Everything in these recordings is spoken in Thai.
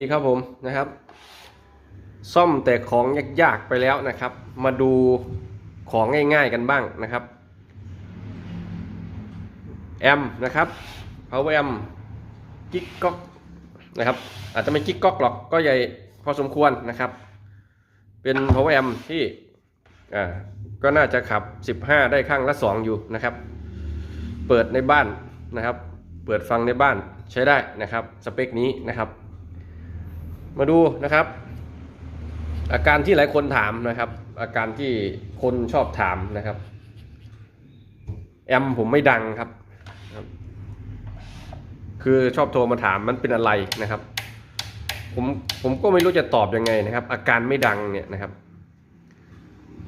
นี่ครับผมนะครับ ซ่อมแต่ของยากๆไปแล้วนะครับ มาดูของง่ายๆกันบ้างนะครับแอมนะครับ power amp กิ๊กก๊อกนะครับ อาจจะไม่กิ๊กก๊อกหรอกก็ใหญ่พอสมควรนะครับ เป็น power amp ที่อ่าก็น่าจะขับ 15 ได้ข้างละ 2 อยู่นะครับ เปิดในบ้านนะครับ เปิดฟังในบ้านใช้ได้นะครับ สเปคนี้นะครับ มาดูนะครับ อาการที่หลายคนถามนะครับ อาการที่คนชอบถามนะครับ แอมผมไม่ดังครับ คือชอบโทรมาถามมันเป็นอะไรนะครับ ผมผมก็ไม่รู้จะตอบยังไงนะครับ อาการไม่ดังเนี่ยนะครับ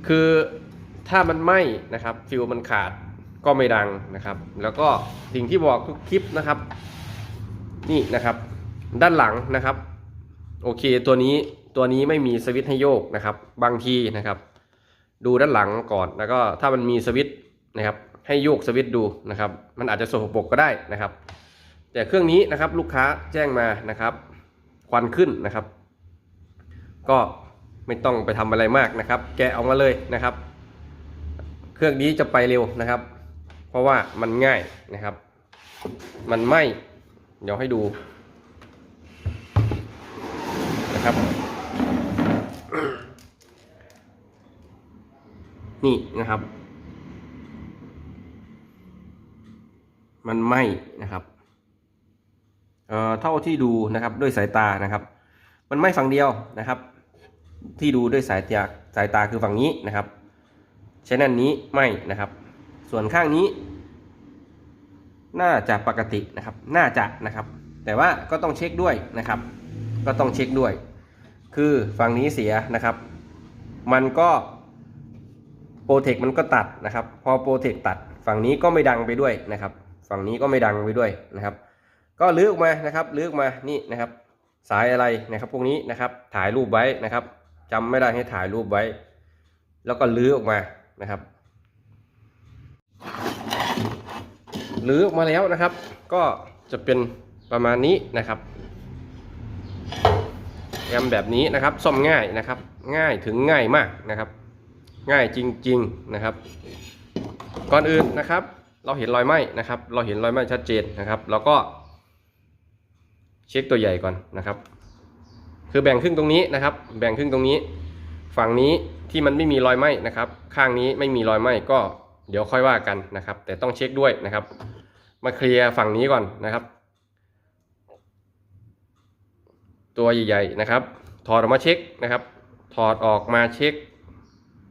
คือถ้ามันไหม้นะครับฟิวมันขาดก็ไม่ดังนะครับ แล้วก็สิ่งที่บอกทุกคลิปนะครับ นี่นะครับ ด้านหลังนะครับ โอเคตัวนี้ตัวนี้ไม่มีสวิตช์ให้โยกนะครับ บางทีนะครับ ดูด้านหลังก่อนแล้วก็ถ้ามันมีสวิตช์นะครับ ให้โยกสวิตช์ดูนะครับ มันอาจจะสกปรกก็ได้นะครับ แต่เครื่องนี้นะครับลูกค้าแจ้งมานะครับ ควันขึ้นนะครับ ก็ไม่ต้องไปทำอะไรมากนะครับ แกะออกมาเลยนะครับ เครื่องนี้จะไปเร็วนะครับ เพราะว่ามันง่ายนะครับ มันไหมเดี๋ยวให้ดู นะครับ นี่นะครับ มันไหมนะครับเอ่อเท่าที่ดูนะครับด้วยสายตานะครับ มันไหมฝั่งเดียวนะครับ ที่ดูด้วยสายตาสายตาคือฝั่งนี้นะครับชแนลนี้ไหมนะครับ ส่วนข้างนี้ น่าจะปกตินะครับ น่าจะนะครับ แต่ว่าก็ต้องเช็คด้วยนะครับ ก็ต้องเช็คด้วย คือฝั่งนี้เสียนะครับ มันก็โปรเทคมันก็ตัดนะครับ พอโปรเทคตัด ฝั่งนี้ก็ไม่ดังไปด้วยนะครับ ฝั่งนี้ก็ไม่ดังไปด้วยนะครับ ก็ลื้อออกมานะครับลื้อออกมานี่นะครับ สายอะไรนะครับ พวกนี้นะครับถ่ายรูปไว้นะครับจำไม่ได้ให้ถ่ายรูปไว้ แล้วก็ลื้อออกมานะครับลื้อออกมาแล้วนะครับ ก็จะเป็นประมาณนี้นะครับ แอมแบบนี้นะครับซ่อมง่ายนะครับ ง่ายถึงง่ายมากนะครับ ง่ายจริง ๆนะครับ ก่อนอื่นนะครับ เราเห็นรอยไหมนะครับ เราเห็นรอยไหมชัดเจนนะครับแล้วก็ เช็คตัวใหญ่ก่อนนะครับ คือแบ่งครึ่งตรงนี้นะครับ แบ่งครึ่งตรงนี้ ฝั่งนี้ที่มันไม่มีรอยไหมนะครับ ข้างนี้ไม่มีรอยไหมก็เดี๋ยวค่อยว่ากันนะครับ แต่ต้องเช็คด้วยนะครับ มาเคลียร์ฝั่งนี้ก่อนนะครับ ตัวใหญ่ๆนะครับ ถอดออกมาเช็คนะครับ ถอดออกมาเช็ค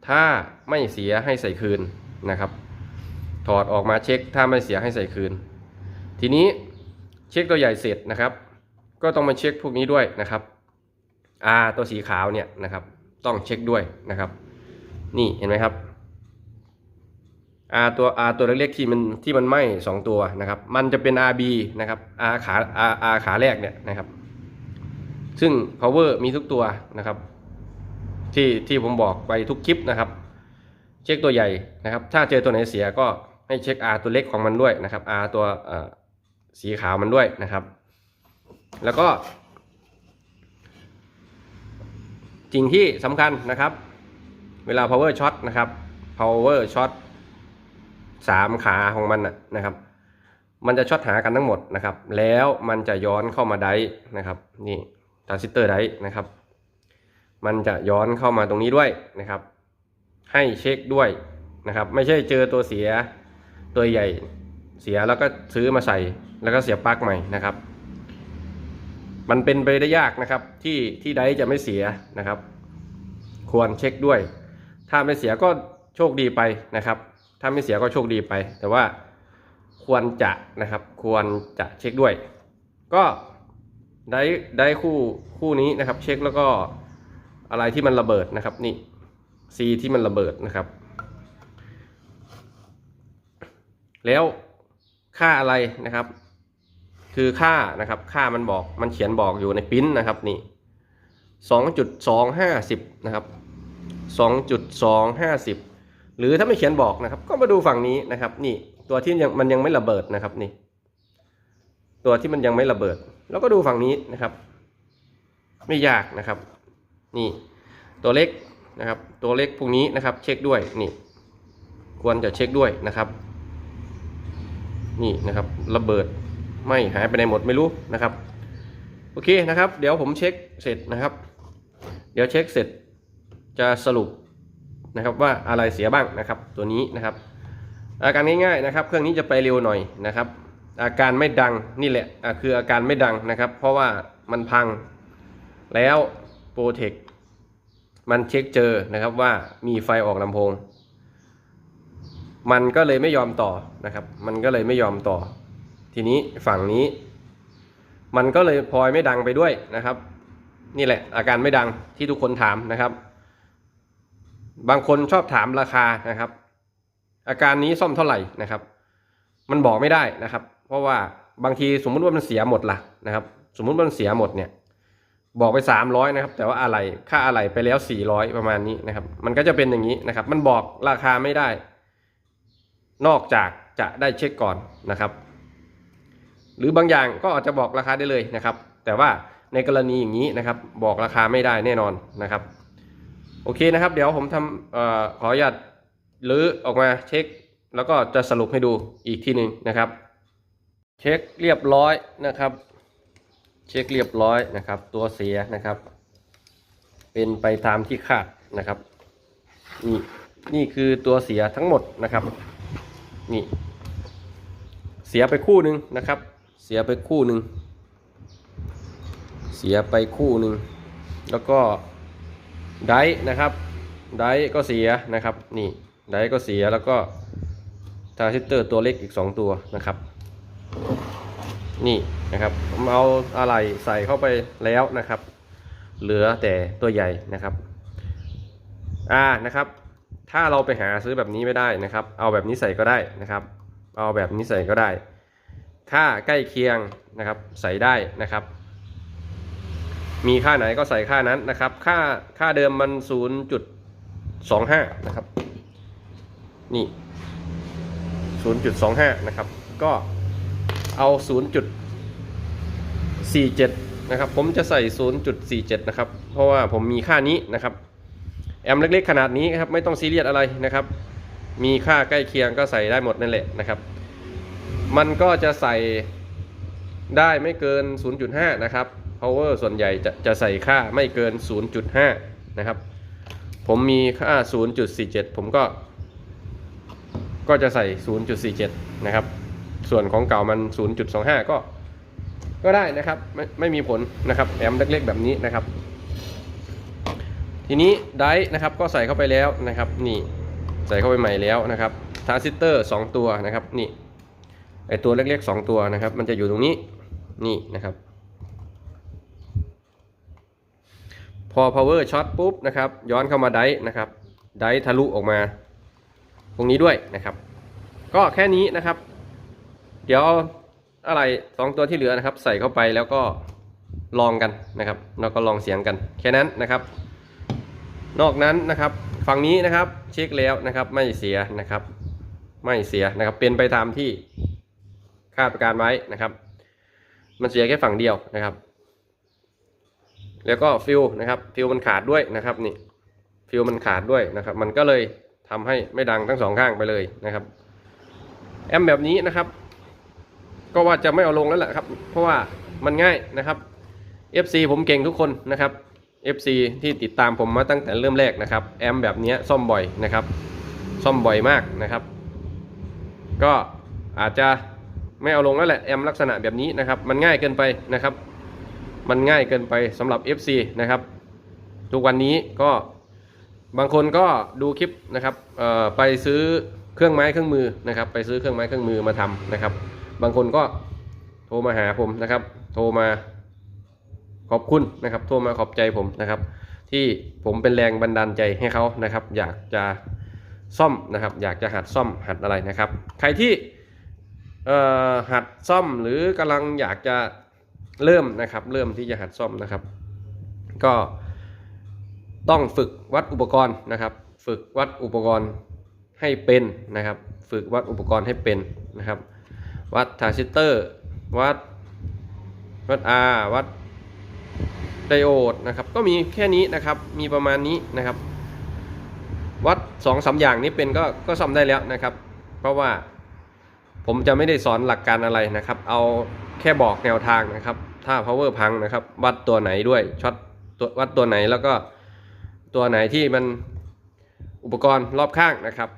ถ้าไม่เสียให้ใส่คืนนะครับ ถอดออกมาเช็ค ถ้าไม่เสียให้ใส่คืน ทีนี้เช็คตัวใหญ่เสร็จนะครับ ก็ต้องมาเช็คพวกนี้ด้วยนะครับ R ตัวสีขาวเนี่ยนะครับ ต้องเช็คด้วยนะครับ นี่เห็นไหมครับ R ตัว R ตัวเล็กๆที่มันที่มันไหม้สองตัวนะครับ มันจะเป็น RB นะครับ R ขา R R ขาแรกเนี่ยนะครับ ซึ่ง power มีทุกตัวนะครับ ที่ที่ผมบอกไปทุกคลิปนะครับ เช็คตัวใหญ่นะครับ ถ้าเจอตัวไหนเสียก็ให้เช็ค R ตัวเล็กของมันด้วยนะครับ R ตัวสีขาวมันด้วยนะครับ แล้วก็สิ่งที่สำคัญนะครับ เวลา power shot นะครับ power shot สามขาของมันนะครับ มันจะช็อตหากันทั้งหมดนะครับ แล้วมันจะย้อนเข้ามาได้นะครับ นี่ ทรานซิสเตอร์ได้นะครับ มันจะย้อนเข้ามาตรงนี้ด้วยนะครับ ให้เช็คด้วยนะครับ ไม่ใช่เจอตัวเสียตัวใหญ่เสียแล้วก็ซื้อมาใส่แล้วก็เสียปลั๊กใหม่นะครับ มันเป็นไปได้ยากนะครับ ที่ที่ไดจะไม่เสียนะครับ ควรเช็คด้วย ถ้าไม่เสียก็โชคดีไปนะครับ ถ้าไม่เสียก็โชคดีไป แต่ว่าควรจะนะครับ ควรจะเช็คด้วย ก็ ได้ได้คู่คู่นี้นะครับ เช็คแล้วก็อะไรที่มันระเบิดนะครับนี่ซีที่มันระเบิดนะครับ แล้วค่าอะไรนะครับ คือค่านะครับค่ามันบอกมันเขียนบอกอยู่ในปิ้นนะครับนี่สองจุดสองห้าสิบนะครับสองจุดสองห้าสิบหรือถ้าไม่เขียนบอกนะครับ ก็มาดูฝั่งนี้นะครับ นี่ตัวที่ยังมันยังไม่ระเบิดนะครับนี่ ตัวที่มันยังไม่ระเบิด แล้วก็ดูฝั่งนี้นะครับ ไม่ยากนะครับ นี่ ตัวเล็กนะครับ ตัวเล็กพวกนี้นะครับ เช็คด้วยนี่ควรจะเช็คด้วยนะครับ นี่นะครับ ระเบิดไม่หายไปไหนหมดไม่รู้นะครับ โอเคนะครับ เดี๋ยวผมเช็คเสร็จนะครับ เดี๋ยวเช็คเสร็จจะสรุปนะครับว่าอะไรเสียบ้างนะครับ ตัวนี้นะครับ อาการง่ายๆนะครับ เครื่องนี้จะไปเร็วหน่อยนะครับ อาการไม่ดังนี่แหละะคืออาการไม่ดังนะครับ เพราะว่ามันพังแล้วโปรเทคมันเช็คเจอนะครับว่ามีไฟออกลำโพง มันก็เลยไม่ยอมต่อนะครับ มันก็เลยไม่ยอมต่อ ทีนี้ฝั่งนี้ มันก็เลยพลอยไม่ดังไปด้วยนะครับ นี่แหละ อาการไม่ดังที่ทุกคนถามนะครับ บางคนชอบถามราคานะครับ อาการนี้ซ่อมเท่าไหร่นะครับ มันบอกไม่ได้นะครับ เพราะว่าบางทีสมมุติว่ามันเสียหมดล่ะนะครับ สมมุติว่ามันเสียหมดเนี่ยบอกไปสามร้อยนะครับ แต่ว่าอะไรค่าอะไรไปแล้วสี่ร้อยประมาณนี้นะครับ มันก็จะเป็นอย่างนี้นะครับ มันบอกราคาไม่ได้ นอกจากจะได้เช็คก่อนนะครับ หรือบางอย่างก็อาจจะบอกราคาได้เลยนะครับ แต่ว่าในกรณีอย่างนี้นะครับ บอกราคาไม่ได้แน่นอนนะครับ โอเคนะครับ เดี๋ยวผมทำออขออนุญาตหรือออกมาเช็ค แล้วก็จะสรุปให้ดูอีกทีหนึ่งนะครับ เช็คเรียบร้อยนะครับ เช็คเรียบร้อยนะครับ ตัวเสียนะครับ เป็นไปตามที่คาดนะครับ นี่นี่คือตัวเสียทั้งหมดนะครับ นี่ เสียไปคู่หนึ่งนะครับ เสียไปคู่หนึ่งเสียไปคู่หนึ่งแล้วก็ไดนะครับ ไดก็เสียนะครับ นี่ไดก็เสียแล้วก็ ทรานซิสเตอร์ตัวเล็กอีก 2 ตัวนะครับ นี่นะครับผมเอาอะไรใส่เข้าไปแล้วนะครับ เหลือแต่ตัวใหญ่นะครับอ่านะครับ ถ้าเราไปหาซื้อแบบนี้ไม่ได้นะครับ เอาแบบนี้ใส่ก็ได้นะครับ เอาแบบนี้ใส่ก็ได้ ค่าใกล้เคียงนะครับใส่ได้นะครับ มีค่าไหนก็ใส่ค่านั้นนะครับ ค่าค่าเดิมมัน 0.25 นะครับ นี่ 0.25 นะครับ ก็เอา 0.47 นะครับ ผมจะใส่ 0.47 นะครับ เพราะว่าผมมีค่านี้นะครับ แอมเล็กๆ ขนาดนี้ครับ ไม่ต้องซีเรียสอะไรนะครับ มีค่าใกล้เคียงก็ใส่ได้หมดนั่นแหละนะครับ มันก็จะใส่ได้ไม่เกิน 0.5 นะครับ power ส่วนใหญ่จะจะใส่ค่าไม่เกิน 0.5 นะครับ ผมมีค่า 0.47 ผมก็ ก็จะใส่ 0.47 นะครับ ส่วนของเก่ามัน 0.25 ก็ ก็ได้นะครับ ไม่ไม่มีผลนะครับแอมเล็กๆแบบนี้นะครับ ทีนี้ไดนะครับก็ใส่เข้าไปแล้วนะครับนี่ใส่เข้าไปใหม่แล้วนะครับทรานซิสเตอร์2ตัวนะครับนี่ไอตัวเล็กๆ2ตัวนะครับ มันจะอยู่ตรงนี้นี่นะครับ พอ power ช็อตปุ๊บนะครับ ย้อนเข้ามาไดนะครับ ไดทะลุออกมา ตรงนี้ด้วยนะครับ ก็แค่นี้นะครับ เดี๋ยวอาอะไรสองตัวที่เหลือนะครับ ใส่เข้าไปแล้วก็ลองกันนะครับแล้วก็ลองเสียงกัน แค่นั้นนะครับ นอกนั้นนะครับฝั่งนี้นะครับ เช็คแล้วนะครับไม่เสียนะครับ ไม่เสียนะครับ เป็นไปตามที่คาดการไว้นะครับ มันเสียแค่ฝั่งเดียวนะครับ แล้วก็ฟิลนะครับฟิลมันขาดด้วยนะครับนี่ฟิลมันขาดด้วยนะครับ มันก็เลย ทำให้ไม่ดังทั้งสองข้างไปเลยนะครับ แอมแบบนี้นะครับ ก็ว่าจะไม่เอาลงแล้วแหละครับ เพราะว่ามันง่ายนะครับ FC ผมเก่งทุกคนนะครับ FC ที่ติดตามผมมาตั้งแต่เริ่มแรกนะครับ แอมแบบนี้ซ่อมบ่อยนะครับ ซ่อมบ่อยมากนะครับ ก็อาจจะไม่เอาลงแล้วแหละแอมลักษณะแบบนี้นะครับ มันง่ายเกินไปนะครับ มันง่ายเกินไปสำหรับ FC นะครับ ทุกวันนี้ก็ บางคนก็ดูคลิปนะครับไปซื้อเครื่องไม้เครื่องมือนะครับ ไปซื้อเครื่องไม้เครื่องมือมาทำนะครับ บางคนก็โทรมาหาผมนะครับ โทรมาขอบคุณนะครับ โทรมาขอบใจผมนะครับ ที่ผมเป็นแรงบันดาลใจให้เขานะครับ อยากจะซ่อมนะครับ อยากจะหัดซ่อมหัดอะไรนะครับ ใครที่หัดซ่อมหรือกำลังอยากจะเริ่มนะครับ เริ่มที่จะหัดซ่อมนะครับ ก็ ต้องฝึกวัดอุปกรณ์นะครับ ฝึกวัดอุปกรณ์ให้เป็นนะครับ ฝึกวัดอุปกรณ์ให้เป็นนะครับ วัดทรานซิสเตอร์ วัดวัด R วัดไดโอดนะครับ ก็มีแค่นี้นะครับ มีประมาณนี้นะครับ วัดสองสามอย่างนี้เป็นก็ก็ซ่อมได้แล้วนะครับ เพราะว่าผมจะไม่ได้สอนหลักการอะไรนะครับ เอาแค่บอกแนวทางนะครับ ถ้า power พังนะครับ วัดตัวไหนด้วยช็อตตัววัดตัวไหนแล้วก็ ตัวไหนที่มันอุปกรณ์รอบข้างนะครับ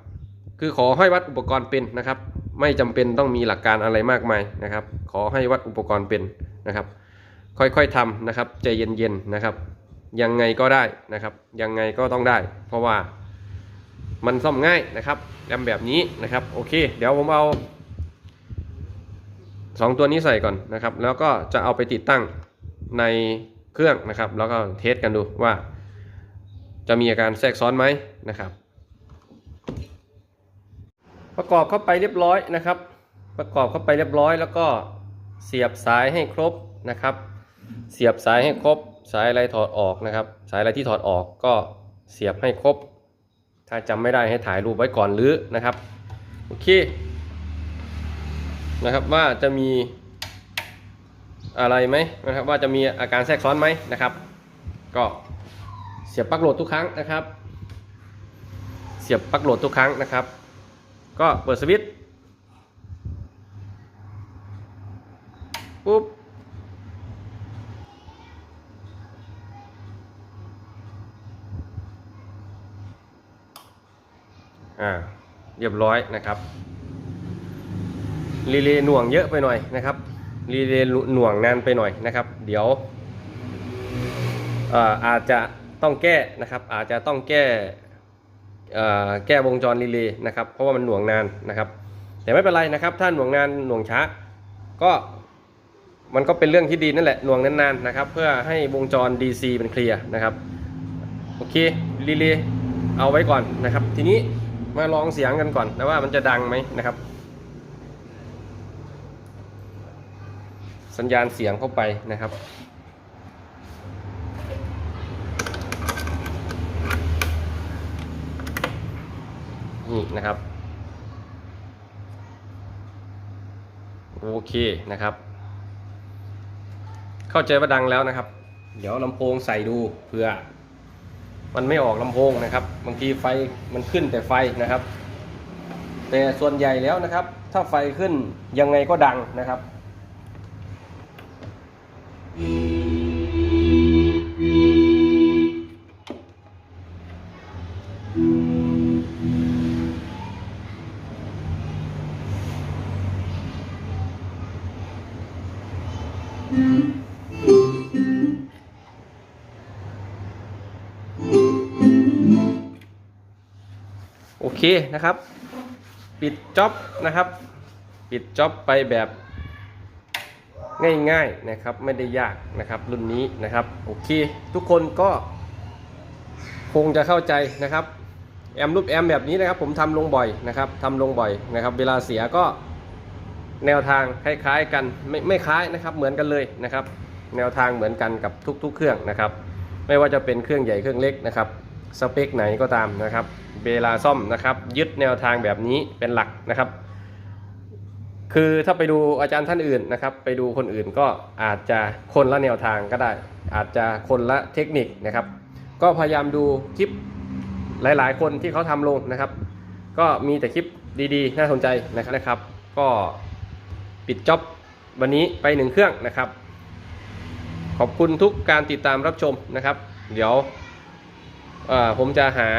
คือขอให้วัดอุปกรณ์เป็นนะครับ ไม่จำเป็นต้องมีหลักการอะไรมากมายนะครับ ขอให้วัดอุปกรณ์เป็นนะครับ ค่อยๆทำนะครับใจเย็นๆนะครับ ยังไงก็ได้นะครับ ยังไงก็ต้องได้ เพราะว่ามันซ่อมง่ายนะครับแรมแบบนี้นะครับโอเค เดี๋ยวผมเอาสองตัวนี้ใส่ก่อนนะครับ แล้วก็จะเอาไปติดตั้งในเครื่องนะครับ แล้วก็เทสกันดูว่า จะมีอาการแทรกซ้อนไหมนะครับ ประกอบเข้าไปเรียบร้อยนะครับ ประกอบเข้าไปเรียบร้อยแล้วก็เสียบสายให้ครบนะครับ เสียบสายให้ครบ สายอะไรถอดออกนะครับ สายอะไรที่ถอดออกก็เสียบให้ครบ ถ้าจำไม่ได้ให้ถ่ายรูปไว้ก่อนหรือนะครับโอเคนะครับว่าจะมีอะไรไหมนะครับว่าจะมีอาการแทรกซ้อนไหมนะครับ ก็ เสียบปลั๊กโหลดทุกครั้งนะครับ เสียบปลั๊กโหลดทุกครั้งนะครับ ก็เปิดสวิตช์ปุ๊บอ่าเรียบร้อยนะครับรีเลย์หน่วงเยอะไปหน่อยนะครับรีเลย์หน่วงนานไปหน่อยนะครับ เดี๋ยวเอ่ออาจจะ ต้องแก้นะครับ อาจจะต้องแก้แก้วงจรรีเลย์นะครับ เพราะว่ามันหน่วงนานนะครับ แต่ไม่เป็นไรนะครับ ถ้าหน่วงนานหน่วงช้า ก็มันก็เป็นเรื่องที่ดีนั่นแหละหน่วงนานๆนะครับ เพื่อให้วงจร DC มันเคลียร์นะครับโอเครีเลย์เอาไว้ก่อนนะครับ ทีนี้มาลองเสียงกันก่อนนะว่ามันจะดังไหมนะครับ สัญญาณเสียงเข้าไปนะครับ นี่นะครับ โอเคนะครับ เข้าใจว่าดังแล้วนะครับ เดี๋ยวลำโพงใส่ดูเพื่อ มันไม่ออกลำโพงนะครับ บางทีไฟมันขึ้นแต่ไฟนะครับ แต่ส่วนใหญ่แล้วนะครับ ถ้าไฟขึ้นยังไงก็ดังนะครับ เคนะครับ ปิดจ็อบนะครับ ปิดจ็อบไปแบบง่ายๆนะครับไม่ได้ยากนะครับรุ่นนี้นะครับโอเค ทุกคนก็ คงจะเข้าใจนะครับ แอมรูปแอมแบบนี้นะครับ ผมทำลงบ่อยนะครับทำลงบ่อยนะครับ เวลาเสียก็แนวทางคล้ายๆกันไม่ไม่คล้ายนะครับ เหมือนกันเลยนะครับ แนวทางเหมือนกันกับทุก ๆ เครื่องนะครับ ไม่ว่าจะเป็นเครื่องใหญ่เครื่องเล็กนะครับ สเปคไหนก็ตามนะครับ เวลาซ่อมนะครับ ยึดแนวทางแบบนี้เป็นหลักนะครับ คือถ้าไปดูอาจารย์ท่านอื่นนะครับ ไปดูคนอื่นก็อาจจะคนละแนวทางก็ได้ อาจจะคนละเทคนิคนะครับ ก็พยายามดูคลิปหลาย ๆ คนที่เขาทำลงนะครับ ก็มีแต่คลิปดีๆ น่าสนใจนะครับ ก็ปิดจ็อบวันนี้ไปหนึ่งเครื่องนะครับ ขอบคุณทุกการติดตามรับชมนะครับ เดี๋ยว ผมจะหา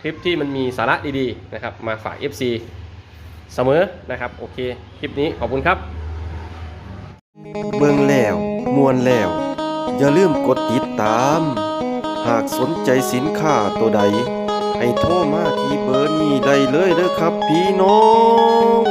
คลิปที่มันมีสาระดีๆนะครับ มาฝาก FC เสมอนะครับ โอเค คลิปนี้ขอบคุณครับ เบิ่งแล้วมวนแล้ว อย่าลืมกดติดตาม หากสนใจสินค้าตัวใด ให้โทรมาที่เบอร์นี้ได้เลยเด้อครับพี่น้อง